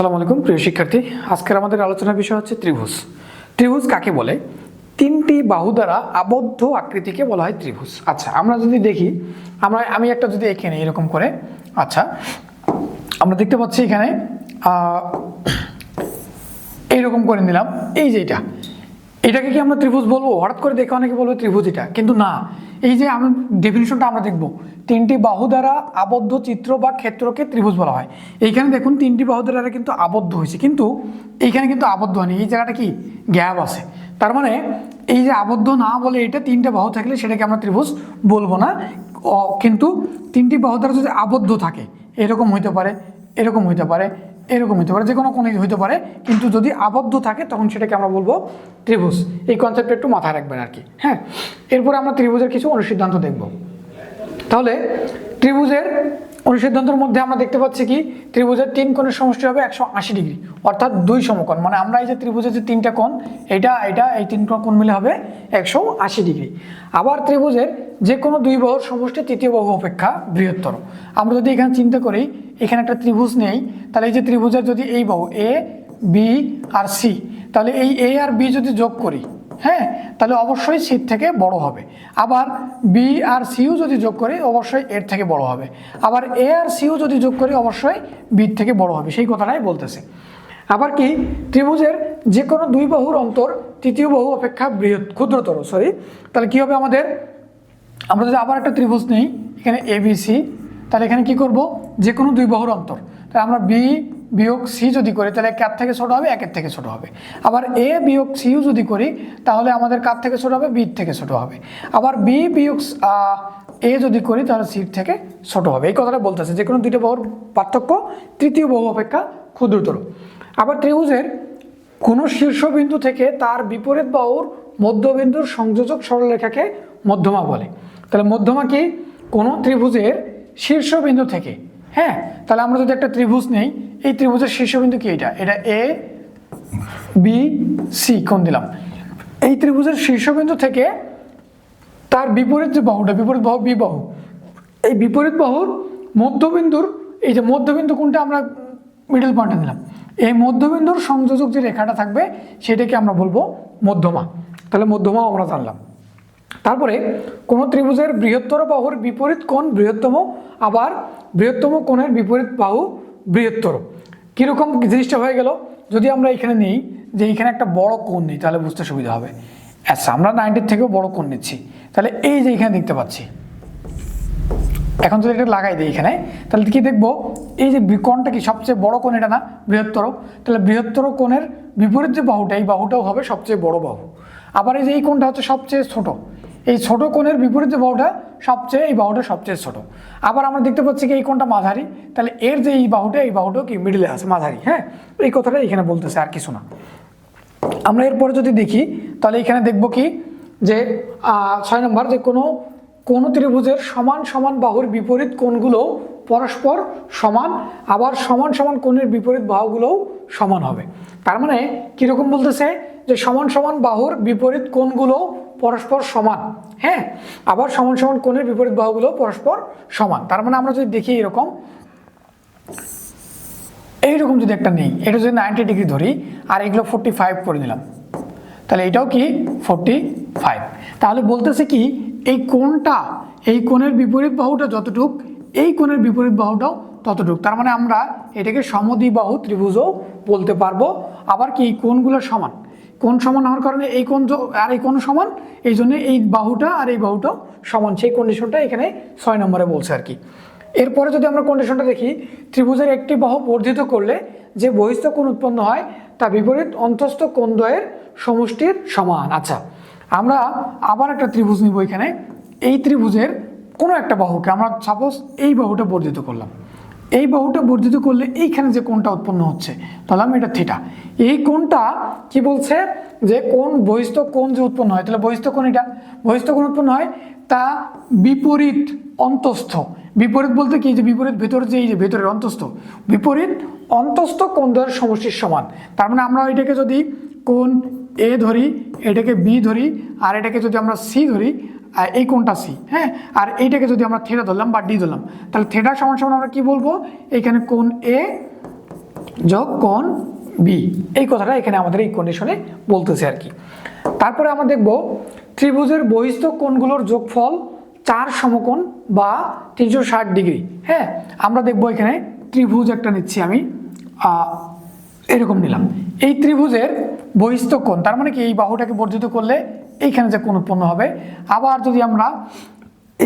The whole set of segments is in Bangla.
আসসালামু আলাইকুম, প্রিয় শিক্ষার্থী। আজকের আমাদের আলোচনার বিষয় হচ্ছে ত্রিভুজ। ত্রিভুজ কাকে বলে? তিনটি বাহু দ্বারা আবদ্ধ আকৃতিকে বলা হয় ত্রিভুজ। আচ্ছা আমরা যদি দেখি, আমরা, আমি একটা যদি এখানে এরকম করে আচ্ছা আমরা দেখতে পাচ্ছি এখানে এইরকম করে নিলাম, এই যে এটা। এটাকে কি আমরা ত্রিভুজ বলব? হঠাৎ করে দেখে অনেকে বলব ত্রিভুজ এটা, কিন্তু না। এই যে আমি ডেফিনেশনটা আমরা দেখব। তিনটি বাহু দ্বারা আবদ্ধ চিত্র বা ক্ষেত্রকে ত্রিভুজ বলা হয়। এইখানে দেখুন, তিনটি বাহু দ্বারা কিন্তু আবদ্ধ হয়েছে। কিন্তু এইখানে কিন্তু আবদ্ধ হয়নি। এই জায়গাটা কি? গ্যাপ আছে। তার মানে এই যে আবদ্ধ না বলে এটা তিনটে বাহু থাকলে সেটাকে আমরা ত্রিভুজ বলব না। কিন্তু তিনটি বাহু দ্বারা যদি আবদ্ধ থাকে, এরকম হইতে পারে, এরকম হইতে পারে। এরকম হতে পারে যে কোনো কোনো হইতে পারে, কিন্তু যদি আবদ্ধ থাকে, তখন সেটাকে আমরা বলব ত্রিভুজ। এই কনসেপ্টটা একটু মাথায় রাখবেন আর কি হ্যাঁ? এরপরে আমরা ত্রিভুজের কিছু অনুসিদ্ধান্ত দেখব। তাহলে ত্রিভুজের অনুসিদ্ধান্তের মধ্যে আমরা দেখতে পাচ্ছি কি? ত্রিভুজের তিন কোণের সমষ্টি হবে একশো আশি ডিগ্রি, অর্থাৎ দুই সমকোণ। মানে আমরা এই যে ত্রিভুজের যে তিনটা কোণ, এটা এটা, এই তিন কোণ মিলে হবে একশো আশি ডিগ্রি। আবার ত্রিভুজের যে কোনো দুই বাহুর সমষ্টি তৃতীয় বাহু অপেক্ষা বৃহত্তর। আমরা যদি এখানে চিন্তা করি, এখানে একটা ত্রিভুজ নেই, তাহলে এই যে ত্রিভুজের যদি এই বাহু এ বি আর সি তাহলে এই এ আর বি যদি যোগ করি হ্যাঁ তাহলে অবশ্যই সির থেকে বড় হবে। আবার বি আর সিও যদি যোগ করি, অবশ্যই এর থেকে বড় হবে। আবার এ আর সিও যদি যোগ করি, অবশ্যই বির থেকে বড় হবে। সেই কথাটাই বলতেছে। আবার কি? ত্রিভুজের যে কোনো দুই বাহুর অন্তর, তৃতীয় বাহু অপেক্ষা বৃহৎ, ক্ষুদ্রতর সরি তাহলে কী হবে আমাদের? আমরা যদি আবার একটা ত্রিভুজ নেই, এখানে এবিসি তাহলে এখানে কি করব? যে কোনো দুই বাহুর অন্তর। তাহলে আমরা বি বিয়োগ সি যদি করি, তাহলে কার থেকে ছোট হবে, একের থেকে ছোট হবে। আবার এ বিয়োগ সিও যদি করি, তাহলে আমাদের কার থেকে ছোট হবে, বির থেকে ছোট হবে। আবার বি বিয়োগ এ যদি করি, তাহলে সির থেকে ছোট হবে। এই কথাটা বলতেছে যে কোনো দুইটা বাহুর পার্থক্য, তৃতীয় বাহু অপেক্ষা ক্ষুদ্রতর। আবার ত্রিভুজের কোনো শীর্ষবিন্দু থেকে তার বিপরীত বাহুর মধ্যবিন্দুর সংযোজক সরলরেখাকে মধ্যমা বলে। তাহলে মধ্যমা কি? কোনো ত্রিভুজের শীর্ষবিন্দু থেকে হ্যাঁ তাহলে আমরা যদি একটা ত্রিভুজ নেই, এই ত্রিভুজের শীর্ষবিন্দু কি এটা? এটা এ বি সি কোন দিলাম। এই ত্রিভুজের শীর্ষবিন্দু থেকে তার বিপরীত যে বাহুটা, বিপরীত বাহু বি বাহু, এই বিপরীত বাহুর মধ্যবিন্দুর, এই যে মধ্যবিন্দু কোনটা আমরা মিডল পয়েন্টে দিলাম। এই মধ্যবিন্দুর সংযোজক যে রেখাটা থাকবে, সেটাকে আমরা বলব মধ্যমা। তাহলে মধ্যমা আমরা জানলাম। তারপরে কোনো ত্রিভুজের বৃহত্তর বাহুর বিপরীত কোণ বৃহত্তম আবার বৃহত্তম কোণের বিপরীত বাহু বৃহত্তর। কীরকম জিনিসটা হয়ে গেল? যদি আমরা এখানে নিই, যে এখানে একটা বড় কোণ নিই, তাহলে বুঝতে সুবিধা হবে। আচ্ছা আমরা নাইনটির থেকেও বড় কোণ নিচ্ছি। তাহলে এই যে এখানে দেখতে পাচ্ছি। এখন যদি এটা লাগাই দিই এখানে, তাহলে কি দেখব? এই যে কোণটা কি সবচেয়ে বড় কোণ, এটা না? বৃহত্তর। তাহলে বৃহত্তর কোণের বিপরীত যে বাহুটা, এই বাহুটাও হবে সবচেয়ে বড় বাহু। আবার এই যে এই কোণটা হচ্ছে সবচেয়ে ছোট। এই ছোট কোণের বিপরীত বাহুটা, সবচেয়ে এই বাহুটা সবচেয়ে ছোট। আবার আমরা দেখতে পাচ্ছি কি এই কোণটা মাঝারি? তাহলে এর যে এই বাহুটা, এই বাহুটাও কি মিডিলে আছে, মাঝারি হ্যাঁ? এই কথাটা এখানে বলতেছে, আর কিছু না। আমরা এরপরে যদি দেখি, তাহলে এখানে দেখব কি? যে ছয় নম্বর, যে কোনো কোন ত্রিভুজের সমান সমান বাহুর বিপরীত কোণগুলো পরস্পর সমান, আবার সমান সমান কোণের বিপরীত বাহুগুলোও সমান হবে। তার মানে কীরকম বলতেছে? যে সমান সমান বাহুর বিপরীত কোণগুলো পরস্পর সমান হ্যাঁ? আবার সমান সমান কোণের বিপরীত বাহুগুলো পরস্পর সমান। তার মানে আমরা যদি দেখি এরকম, এইরকম যদি একটা নেই, এটা যদি নাইনটি ডিগ্রি ধরি, আর এগুলো ফোরটি ফাইভ করে নিলাম, তাহলে এটাও কি? ফোরটি ফাইভ তাহলে বলতেছে কি, এই কোণটা, এই কোণের বিপরীত বাহুটা যতটুক, এই কোণের বিপরীত বাহুটাও ততটুক। তার মানে আমরা এটাকে সমদ্বিবাহু ত্রিভুজও বলতে পারব। আবার কি, এই কোণগুলো সমান? কোণ সমান হওয়ার কারণে এই কোন আর এই কোন সমান, এই জন্য এই বাহুটা আর এই বাহুটাও সমান। সেই কন্ডিশনটা এখানে ছয় নম্বরে বলছে আর কি। এরপরে যদি আমরা কন্ডিশনটা দেখি, ত্রিভুজের একটি বাহু বর্ধিত করলে যে বহিস্থ কোণ উৎপন্ন হয়, তা বিপরীত অন্তস্থ কোণদ্বয়ের সমষ্টির সমান। আচ্ছা আমরা আবার একটা ত্রিভুজ নিব এখানে। এই ত্রিভুজের কোনো একটা বাহুকে আমরা সাপোজ এই বাহুটা বর্ধিত করলাম। এই বাহুটা বর্ধিত করলে এইখানে যে কোণটা উৎপন্ন হচ্ছে, তাহলে আমি এটা থিটা এই কোণটা কি বলছে? যে কোন বহিস্থ কোণ যে উৎপন্ন হয়, তাহলে বহিস্থ কোণ এটা। বহিস্থ কোণ উৎপন্ন হয় তা বিপরীত অন্তস্থ। বিপরীত বলতে কি? যে বিপরীত ভেতর যে এই যে ভেতরের অন্তস্থ। বিপরীত অন্তস্থ কোণ দ্বয়ের সমষ্টির সমান। তার মানে আমরা এটাকে যদি কোণ এ ধরি, এটাকে বি ধরি, আর এটাকে যদি আমরা সি ধরি এই কোনটা সি হ্যাঁ? আর এইটাকে যদি আমরা থেটা ধরলাম বা ডি ধরলাম, তাহলে থেটা সমান সমান আমরা কি বলব? এখানে কোন এ যোগ কোণ বি এই কথাটা এখানে আমাদের এই কন্ডিশনে বলতেছে আর কি। তারপরে আমরা দেখব ত্রিভুজের বহিস্থ কোণগুলোর যোগফল চার সমকোণ বা তিনশো ষাট ডিগ্রি হ্যাঁ? আমরা দেখব এখানে ত্রিভুজ একটা নিচ্ছি আমি এরকম নিলাম। এই ত্রিভুজের বহিস্থ কোণ, তার মানে কি এই বাহুটাকে বর্ধিত করলে এইখানে যে কোন উৎপন্ন হবে। আবার যদি আমরা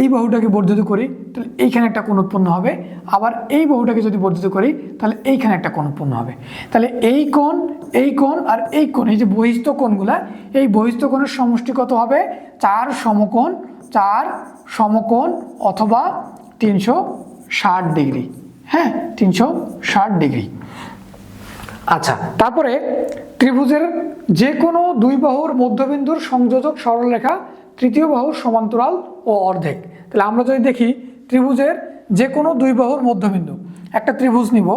এই বাহুটাকে বর্ধিত করি, তাহলে এইখানে একটা কোণ উৎপন্ন হবে। আবার এই বাহুটাকে যদি বর্ধিত করি, তাহলে এইখানে একটা কোণ উৎপন্ন হবে। তাহলে এই কোণ এই কোণ আর এই কোণ, এই যে বহিস্থ কোণগুলা, এই বহিস্থ কোণের সমষ্টি কত হবে? চার সমকোণ চার সমকোণ অথবা তিনশো ষাট ডিগ্রি। হ্যাঁ তিনশো ষাট ডিগ্রি। আচ্ছা তারপরে ত্রিভুজের যে কোনো দুই বাহুর মধ্যবিন্দুর সংযোজক সরলরেখা তৃতীয় বাহুর সমান্তরাল ও অর্ধেক। তাহলে আমরা যদি দেখি ত্রিভুজের যে কোনো দুই বাহুর মধ্যবিন্দু, একটা ত্রিভুজ নিব,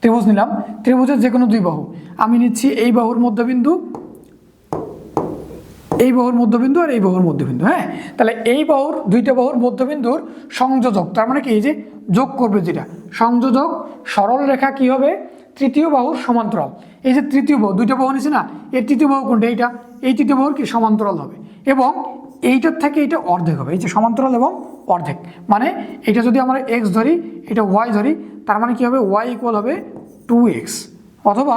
ত্রিভুজ নিলাম, ত্রিভুজের যে কোনো দুই বাহু। আমি নিচ্ছি এই বাহুর মধ্যবিন্দু, এই বাহুর মধ্যবিন্দু আর এই বাহুর মধ্যবিন্দু হ্যাঁ? তাহলে এই বাহুর, দুইটা বাহুর মধ্যবিন্দুর সংযোজক, তার মানে কি? এই যে যোগ করবে যেটা সংযোজক সরল রেখা কি হবে? তৃতীয় বাহুর সমান্তরাল। এই যে তৃতীয় বাহু, দুইটা বাহু নিছে না এর তৃতীয় বাহু কোনটা? এইটা। এই তৃতীয় বাহুর কি? সমান্তরাল হবে। এবং এইটার থেকে এটা অর্ধেক হবে। এই যে সমান্তরাল এবং অর্ধেক। মানে এটা যদি আমরা এক্স ধরি, এটা ওয়াই ধরি, তার মানে কি হবে? ওয়াই ইকুয়াল হবে টু এক্স অথবা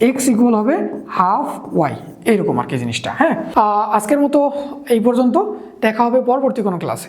এক্স ইকুয়াল হবে হাফ ওয়াই এইরকম আর কি জিনিসটা হ্যাঁ? আজকের মতো এই পর্যন্ত। দেখা হবে পরবর্তী কোনো ক্লাসে